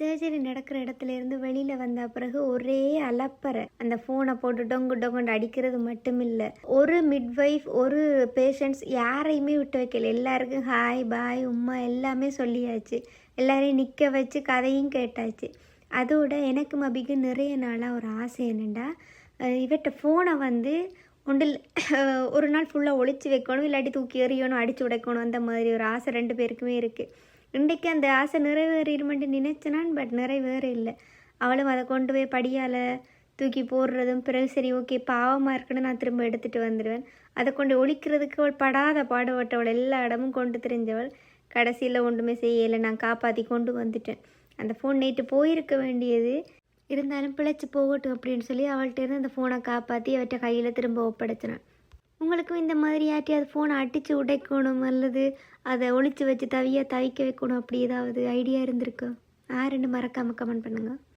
Surgery நடக்கிற இடத்துல இருந்து வெளியில் வந்த பிறகு ஒரே அலப்பறை. அந்த ஃபோனை போட்டு டொங்கு டொங்குண்டு அடிக்கிறது மட்டும் இல்லை ஒரு மிட்வைஃப் ஒரு பேஷண்ட்ஸ் யாரையுமே விட்டு வைக்கல. எல்லாருக்கும் ஹாய் பாய் உம்மா எல்லாமே சொல்லியாச்சு. எல்லாரையும் நிற்க வச்சு கதையும் கேட்டாச்சு. அதோட எனக்கு மபிக்கு நிறைய நாளாக ஒரு ஆசை என்னென்னா இவட்ட ஃபோனை வந்து உண்டில் ஒரு நாள் ஃபுல்லாக ஒழிச்சு வைக்கணும் இல்லாட்டி தூக்கி எறியணும் அடித்து உடைக்கணும் அந்த மாதிரி ஒரு ஆசை ரெண்டு பேருக்குமே இருக்குது இன்றைக்கு அந்த ஆசை நிறைவேறிடுமென்று நினைச்சனான் பட் நிறைவேற இல்லை அவளும் அதை கொண்டு போய் படியால் தூக்கி போடுறதும் பிறகு சரி ஓகே பாவமாக இருக்குன்னு நான் திரும்ப எடுத்துகிட்டு வந்துடுவேன். அதை கொண்டு ஒழிக்கிறதுக்கு அவள் படாத பாடுபட்டவள் எல்லா இடமும் கொண்டு தெரிஞ்சவள். கடைசியில் ஒன்றுமே செய்யலை நான் காப்பாற்றி கொண்டு வந்துட்டேன். அந்த ஃபோன் நைட்டு போயிருக்க வேண்டியது இருந்தாலும் பிழைச்சி போகட்டும் அப்படின்னு சொல்லி அவள்கிட்ட இருந்து அந்த ஃபோனை காப்பாற்றி அவற்றை கையில் திரும்ப ஒப்படைச்சினான். உங்களுக்கும் இந்த மாதிரி யார்ட்டையாவது ஃபோனை அடித்து உடைக்கணும் அல்லது அதை ஒழித்து வச்சு தவிய தவிக்க வைக்கணும் அப்படி ஏதாவது ஐடியா இருந்திருக்கா? யாருன்னு மறக்காமல் கமெண்ட் பண்ணுங்கள்